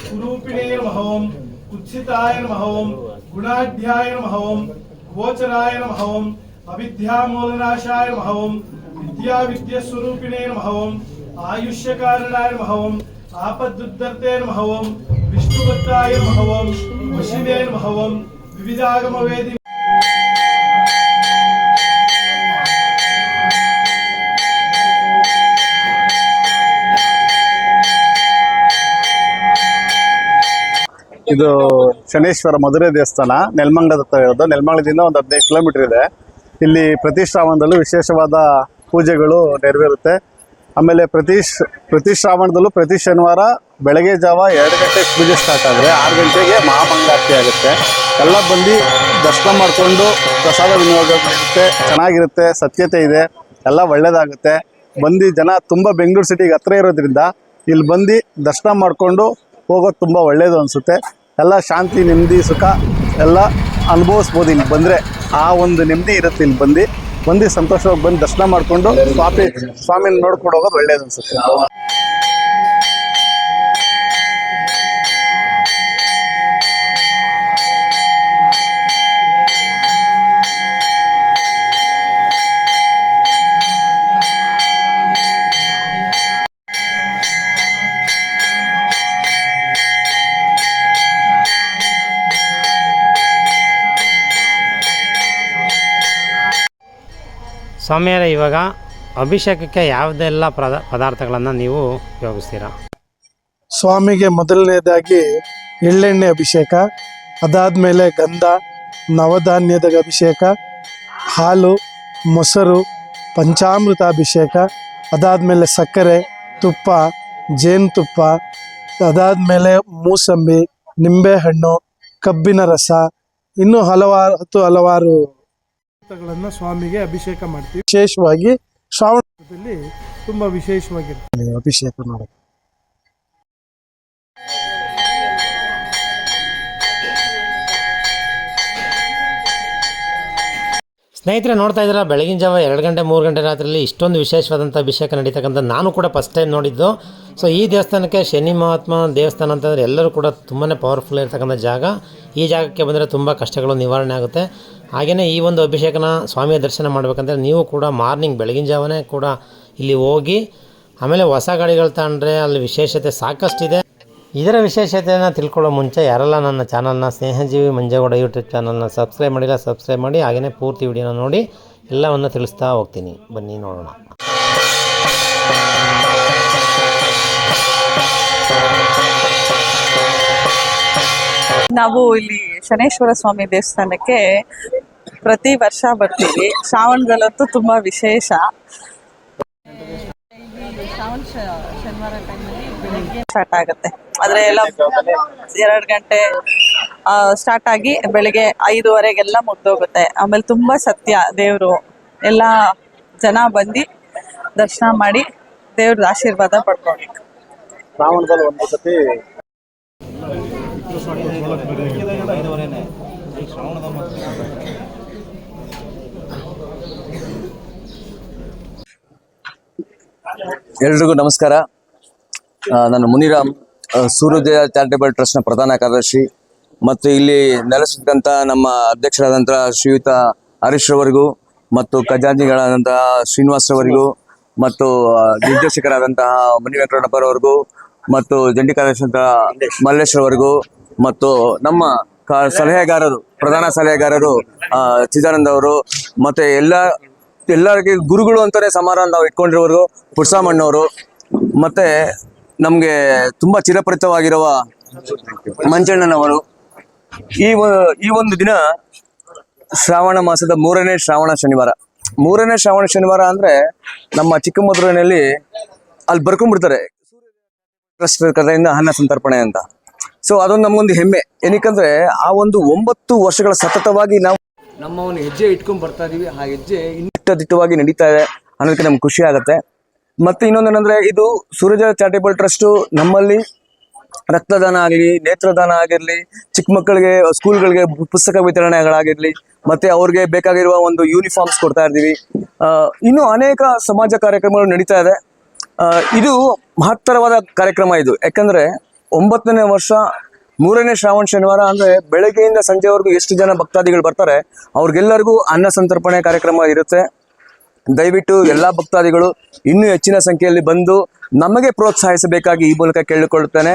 కురూపిణే నమ ఓం కుత్సితాయ నమ ఓం గుణాఢ్యాయ నమ ఓం గోచరాయ నమ ఓం అవిద్యామూలనాశాయ నమ విద్యా విద్య స్వరూపిణే నమ ఓం ఆయుష్యకారణాయ నమ ఆపద్దుద్ధర్తే నమ ఓం విష్ణుభక్తాయ వశివే నమ వివిధాగమ వేది ಇದು ಶನೇಶ್ವರ ಮಧುರೆ ದೇವಸ್ಥಾನ ನೆಲ್ಮಂಗ್ಲದ ಹತ್ರ ಇರೋದು. ನೆಲ್ಮಂಗ್ಲದಿಂದ ಒಂದು ಹದಿನೈದು ಕಿಲೋಮೀಟರ್ ಇದೆ. ಇಲ್ಲಿ ಪ್ರತಿ ಶ್ರಾವಣದಲ್ಲೂ ವಿಶೇಷವಾದ ಪೂಜೆಗಳು ನೆರವೇರುತ್ತೆ. ಆಮೇಲೆ ಪ್ರತಿ ಪ್ರತಿ ಶ್ರಾವಣದಲ್ಲೂ ಪ್ರತಿ ಶನಿವಾರ ಬೆಳಗ್ಗೆ ಜಾವ ಎರಡು ಗಂಟೆಗೆ ಪೂಜೆ ಸ್ಟಾರ್ಟ್ ಆದರೆ ಆರು ಗಂಟೆಗೆ ಮಹಾಮಂಗಳಾರತಿ ಆಗುತ್ತೆ. ಎಲ್ಲ ಬಂದು ದರ್ಶನ ಮಾಡಿಕೊಂಡು ಪ್ರಸಾದ ವಿನಿಯೋಗ ಇರುತ್ತೆ. ಚೆನ್ನಾಗಿರುತ್ತೆ, ಸತ್ಯತೆ ಇದೆ, ಎಲ್ಲ ಒಳ್ಳೆಯದಾಗುತ್ತೆ ಬಂದು ಜನ ತುಂಬ ಬೆಂಗಳೂರು ಸಿಟಿಗೆ ಹತ್ರ ಇರೋದ್ರಿಂದ ಇಲ್ಲಿ ಬಂದು ದರ್ಶನ ಮಾಡಿಕೊಂಡು ಹೋಗೋದು ತುಂಬ ಒಳ್ಳೆಯದು ಅನಿಸುತ್ತೆ. ಎಲ್ಲ ಶಾಂತಿ, ನೆಮ್ಮದಿ, ಸುಖ ಎಲ್ಲ ಅನುಭವಿಸ್ಬೋದು ಇಲ್ಲಿ ಬಂದರೆ. ಆ ಒಂದು ನೆಮ್ಮದಿ ಇರುತ್ತೆ ಇಲ್ಲಿ ಬಂದು. ಬಂದು ಸಂತೋಷವಾಗಿ ಬಂದು ದರ್ಶನ ಮಾಡಿಕೊಂಡು ಸ್ವಾಮಿ ಸ್ವಾಮಿನ ನೋಡ್ಕೊಂಡು ಹೋಗೋದು ಒಳ್ಳೇದು ಅನಿಸುತ್ತೆ. ಸ್ವಾಮಿಯರೇ, ಇವಾಗ ಅಭಿಷೇಕಕ್ಕೆ ಯಾವುದೆಲ್ಲ ಪದ ಪದಾರ್ಥಗಳನ್ನು ನೀವು ಉಪಯೋಗಿಸ್ತೀರಾ? ಸ್ವಾಮಿಗೆ ಮೊದಲನೇದಾಗಿ ಎಳ್ಳೆಣ್ಣೆ ಅಭಿಷೇಕ, ಅದಾದಮೇಲೆ ಗಂಧ, ನವಧಾನ್ಯದ ಅಭಿಷೇಕ, ಹಾಲು, ಮೊಸರು, ಪಂಚಾಮೃತ ಅಭಿಷೇಕ, ಅದಾದಮೇಲೆ ಸಕ್ಕರೆ, ತುಪ್ಪ, ಜೇನುತುಪ್ಪ, ಅದಾದಮೇಲೆ ಮೂಸಂಬಿ, ನಿಂಬೆಹಣ್ಣು, ಕಬ್ಬಿನ ರಸ, ಇನ್ನೂ ಹಲವಾರು, ಹತ್ತು ಹಲವಾರು ಗಳನ್ನು ಸ್ವಾಮಿಗೆ ಅಭಿಷೇಕ ಮಾಡ್ತೀವಿ. ವಿಶೇಷವಾಗಿ ಶ್ರಾವಣದಲ್ಲಿ ತುಂಬಾ ವಿಶೇಷವಾಗಿರ್ತದೆ ಅಭಿಷೇಕ ಮಾಡೋದು ಸ್ನೇಹಿತರೆ ನೋಡ್ತಾ ಇದ್ದೀರಾ ಬೆಳಗಿನ ಜಾವ ಎರಡು ಗಂಟೆ ಮೂರು ಗಂಟೆ ರಾತ್ರಿಯಲ್ಲಿ ಇಷ್ಟೊಂದು ವಿಶೇಷವಾದಂಥ ಅಭಿಷೇಕ ನಡೀತಕ್ಕಂಥ ನಾನು ಕೂಡ ಫಸ್ಟ್ ಟೈಮ್ ನೋಡಿದ್ದು. ಸೊ ಈ ದೇವಸ್ಥಾನಕ್ಕೆ ಶನಿ ಮಹಾತ್ಮ ದೇವಸ್ಥಾನ ಅಂತಂದರೆ ಎಲ್ಲರೂ ಕೂಡ ತುಂಬಾ ಪವರ್ಫುಲ್ ಇರ್ತಕ್ಕಂಥ ಜಾಗ. ಈ ಜಾಗಕ್ಕೆ ಬಂದರೆ ತುಂಬ ಕಷ್ಟಗಳು ನಿವಾರಣೆ ಆಗುತ್ತೆ. ಹಾಗೆಯೇ ಈ ಒಂದು ಅಭಿಷೇಕನ ಸ್ವಾಮಿಯ ದರ್ಶನ ಮಾಡಬೇಕಂದ್ರೆ ನೀವು ಕೂಡ ಮಾರ್ನಿಂಗ್ ಬೆಳಗಿನ ಜಾವನೇ ಕೂಡ ಇಲ್ಲಿ ಹೋಗಿ, ಆಮೇಲೆ ಹೊಸ ಗಾಡಿಗಳು ತಗೊಂಡ್ರೆ ಅಲ್ಲಿ ವಿಶೇಷತೆ ಸಾಕಷ್ಟಿದೆ. ಇದರ ವಿಶೇಷತೆಯನ್ನು ತಿಳ್ಕೊಳ್ಳೋ ಮುಂಚೆ ಯಾರೆಲ್ಲ ನನ್ನ ಚಾನಲ್ನ ಸ್ನೇಹಜೀವಿ ಮಂಜೇಗೌಡ ಯೂಟ್ಯೂಬ್ ಚಾನಲ್ನ ಸಬ್ಸ್ಕ್ರೈಬ್ ಮಾಡಿಲ್ಲ, ಸಬ್ಸ್ಕ್ರೈಬ್ ಮಾಡಿ, ಹಾಗೆಯೇ ಪೂರ್ತಿ ವಿಡಿಯೋನ ನೋಡಿ ಎಲ್ಲವನ್ನು ತಿಳಿಸ್ತಾ ಹೋಗ್ತೀನಿ. ಬನ್ನಿ ನೋಡೋಣ. ನಾವು ಇಲ್ಲಿ ಶನೇಶ್ವರ ಸ್ವಾಮಿ ದೇವಸ್ಥಾನಕ್ಕೆ ಪ್ರತಿ ವರ್ಷ ಬರ್ತೀವಿ. ಶ್ರಾವಣದಲ್ಲಂತೂ ತುಂಬಾ ವಿಶೇಷ. ಶ್ರಾವಣ ಶನಿವಾರ ಟೈಮಲ್ಲಿ ಬೆಳಗ್ಗೆ ಸ್ಟಾರ್ಟ್ ಆಗುತ್ತೆ. ಆದರೆ ಎಲ್ಲ ಎರಡು ಗಂಟೆ ಸ್ಟಾರ್ಟ್ ಆಗಿ ಬೆಳಿಗ್ಗೆ ಐದುವರೆಗೆಲ್ಲ ಮುಗ್ದೋಗುತ್ತೆ. ಆಮೇಲೆ ತುಂಬಾ ಸತ್ಯ ದೇವರು ಎಲ್ಲ ಜನ ಬಂದಿ ದರ್ಶನ ಮಾಡಿ ದೇವ್ರದ ಆಶೀರ್ವಾದ ಪಡ್ಕೊಬೇಕು. ಶ್ರಾವಣದಲ್ಲಿ ಒಂದು ಸತಿ ಎಲ್ರಿಗೂ ನಮಸ್ಕಾರ. ನಾನು ಮುನಿರಾಮ್ ಸೂರ್ಯೋದಯ ಚಾರಿಟೇಬಲ್ ಟ್ರಸ್ಟ್ನ ಪ್ರಧಾನ ಕಾರ್ಯದರ್ಶಿ ಮತ್ತು ಇಲ್ಲಿ ನೆಲೆಸಿದಂಥ ನಮ್ಮ ಅಧ್ಯಕ್ಷರಾದಂಥ ಶ್ರೀಯುತ ಹರೀಶ್ ರವರಿಗೂ ಮತ್ತು ಖಜಾಂಜಿಗಳಾದಂತಹ ಶ್ರೀನಿವಾಸ್ ರವರಿಗೂ ಮತ್ತು ನಿರ್ದೇಶಕರಾದಂತಹ ಮಣಿ ವೆಂಕಟಪ್ಪರವರಿಗೂ ಮತ್ತು ಜಂಟಿ ಕಾರ್ಯದರ್ಶಿ ಮಲ್ಲೇಶ್ ರವರಿಗೂ ಮತ್ತು ನಮ್ಮ ಸಲಹೆಗಾರರು, ಪ್ರಧಾನ ಸಲಹೆಗಾರರು ಚಿದಾನಂದ ಅವರು ಮತ್ತೆ ಎಲ್ಲ, ಎಲ್ಲರಿಗೆ ಗುರುಗಳು ಅಂತಾನೆ ಸಮಾರಂಭ ನಾವು ಇಟ್ಕೊಂಡಿರೋರು ಪುರ್ಸಾಮಣ್ಣವರು, ಮತ್ತೆ ನಮ್ಗೆ ತುಂಬಾ ಚಿರಪರಿತವಾಗಿರುವ ಮಂಜಣ್ಣನವರು. ಈ ಈ ಒಂದು ದಿನ ಶ್ರಾವಣ ಮಾಸದ ಮೂರನೇ ಶ್ರಾವಣ ಶನಿವಾರ. ಮೂರನೇ ಶ್ರಾವಣ ಶನಿವಾರ ಅಂದ್ರೆ ನಮ್ಮ ಚಿಕ್ಕಮಗಳೂರಿನಲ್ಲಿ ಅಲ್ಲಿ ಬರ್ಕೊಂಡ್ಬಿಡ್ತಾರೆ. ಕಡೆಯಿಂದ ಅನ್ನ ಸಂತರ್ಪಣೆ ಅಂತ. ಸೊ ಅದೊಂದು ನಮಗೊಂದು ಹೆಮ್ಮೆ. ಏನಕ್ಕಂದ್ರೆ ಆ ಒಂದು ಒಂಬತ್ತು ವರ್ಷಗಳ ಸತತವಾಗಿ ನಾವು ನಮ್ಮ ಒಂದು ಹೆಜ್ಜೆ ಇಟ್ಕೊಂಡ್ ಬರ್ತಾ ಇದೀವಿ. ಆ ಹೆಜ್ಜೆ ದಿಟ್ಟವಾಗಿ ನಡೀತಾ ಇದೆ ಅನ್ನೋದಕ್ಕೆ ನಮ್ಗೆ ಖುಷಿ ಆಗುತ್ತೆ. ಮತ್ತೆ ಇನ್ನೊಂದೇನಂದ್ರೆ ಇದು ಸೂರ್ಯ ಚಾರಿಟೇಬಲ್ ಟ್ರಸ್ಟ್ ನಮ್ಮಲ್ಲಿ ರಕ್ತದಾನ ಆಗಲಿ ನೇತ್ರದಾನ ಆಗಿರಲಿ ಚಿಕ್ಕ ಮಕ್ಕಳಿಗೆ ಸ್ಕೂಲ್ಗಳಿಗೆ ಪುಸ್ತಕ ವಿತರಣೆಗಳಾಗಿರಲಿ ಮತ್ತೆ ಅವ್ರಿಗೆ ಬೇಕಾಗಿರುವ ಒಂದು ಯೂನಿಫಾರ್ಮ್ಸ್ ಕೊಡ್ತಾ ಇರ್ತೀವಿ. ಇನ್ನು ಇನ್ನೂ ಅನೇಕ ಸಮಾಜ ಕಾರ್ಯಕ್ರಮಗಳು ನಡೀತಾ ಇದೆ. ಇದು ಮಹತ್ತರವಾದ ಕಾರ್ಯಕ್ರಮ ಇದು. ಯಾಕಂದ್ರೆ ಒಂಬತ್ತನೇ ವರ್ಷ ಮೂರನೇ ಶ್ರಾವಣ ಶನಿವಾರ ಅಂದ್ರೆ ಬೆಳಗ್ಗೆಯಿಂದ ಸಂಜೆವರೆಗೂ ಎಷ್ಟು ಜನ ಭಕ್ತಾದಿಗಳು ಬರ್ತಾರೆ, ಅವ್ರಿಗೆಲ್ಲರಿಗೂ ಅನ್ನ ಸಂತರ್ಪಣೆ ಕಾರ್ಯಕ್ರಮ ಇರುತ್ತೆ. ದಯವಿಟ್ಟು ಎಲ್ಲ ಭಕ್ತಾದಿಗಳು ಇನ್ನೂ ಹೆಚ್ಚಿನ ಸಂಖ್ಯೆಯಲ್ಲಿ ಬಂದು ನಮಗೆ ಪ್ರೋತ್ಸಾಹಿಸಬೇಕಾಗಿ ಈ ಮೂಲಕ ಕೇಳಿಕೊಳ್ಳುತ್ತೇನೆ.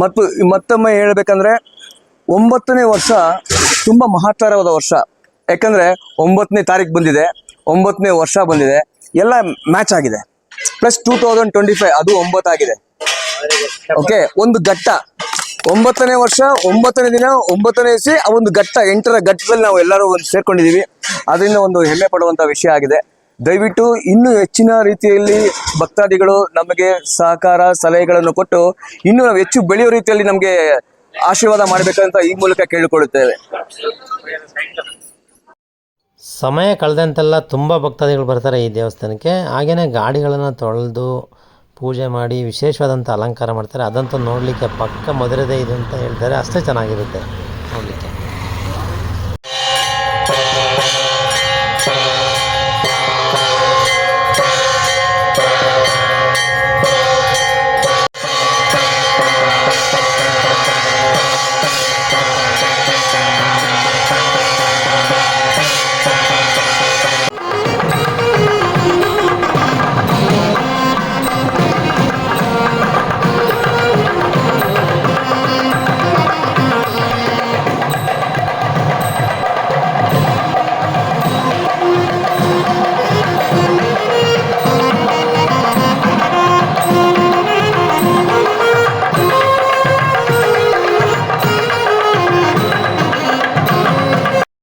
ಮತ್ತು ಮತ್ತೊಮ್ಮೆ ಹೇಳಬೇಕಂದ್ರೆ, ಒಂಬತ್ತನೇ ವರ್ಷ ತುಂಬ ಮಹತ್ತರವಾದ ವರ್ಷ. ಯಾಕಂದ್ರೆ ಒಂಬತ್ತನೇ ತಾರೀಕು ಬಂದಿದೆ, ಒಂಬತ್ತನೇ ವರ್ಷ ಬಂದಿದೆ, ಎಲ್ಲ ಮ್ಯಾಚ್ ಆಗಿದೆ. ಪ್ಲಸ್ ಟೂ ಟ್ವೆಂಟಿ ಫೈವ್ ಅದು ಒಂಬತ್ತಾಗಿದೆ. ಓಕೆ ಒಂದು ಘಟ್ಟ ಒಂಬತ್ತನೇ ವರ್ಷ, ಒಂಬತ್ತನೇ ದಿನ, ಒಂಬತ್ತನೇ ಸಿ ಆ ಒಂದು ಘಟ್ಟ ಎಂಟರ ಘಟ್ಟದಲ್ಲಿ ನಾವು ಎಲ್ಲರೂ ಒಂದು ಸೇರ್ಕೊಂಡಿದ್ದೀವಿ. ಅದರಿಂದ ಒಂದು ಹೆಮ್ಮೆ ಪಡುವಂತ ವಿಷಯ ಆಗಿದೆ. ದಯವಿಟ್ಟು ಇನ್ನೂ ಹೆಚ್ಚಿನ ರೀತಿಯಲ್ಲಿ ಭಕ್ತಾದಿಗಳು ನಮಗೆ ಸಹಕಾರ, ಸಲಹೆಗಳನ್ನು ಕೊಟ್ಟು ಇನ್ನೂ ನಾವು ಹೆಚ್ಚು ಬೆಳೆಯೋ ರೀತಿಯಲ್ಲಿ ನಮಗೆ ಆಶೀರ್ವಾದ ಮಾಡಬೇಕಂತ ಈ ಮೂಲಕ ಕೇಳಿಕೊಳ್ಳುತ್ತೇವೆ. ಸಮಯ ಕಳೆದಂತೆಲ್ಲ ತುಂಬ ಭಕ್ತಾದಿಗಳು ಬರ್ತಾರೆ ಈ ದೇವಸ್ಥಾನಕ್ಕೆ. ಹಾಗೆಯೇ ಗಾಡಿಗಳನ್ನು ತೊಳೆದು ಪೂಜೆ ಮಾಡಿ ವಿಶೇಷವಾದಂಥ ಅಲಂಕಾರ ಮಾಡ್ತಾರೆ. ಅದಂತೂ ನೋಡಲಿಕ್ಕೆ ಪಕ್ಕ ಮಧುರದೇ ಇದು ಅಂತ ಹೇಳ್ತಾರೆ. ಅಷ್ಟೇ ಚೆನ್ನಾಗಿರುತ್ತೆ.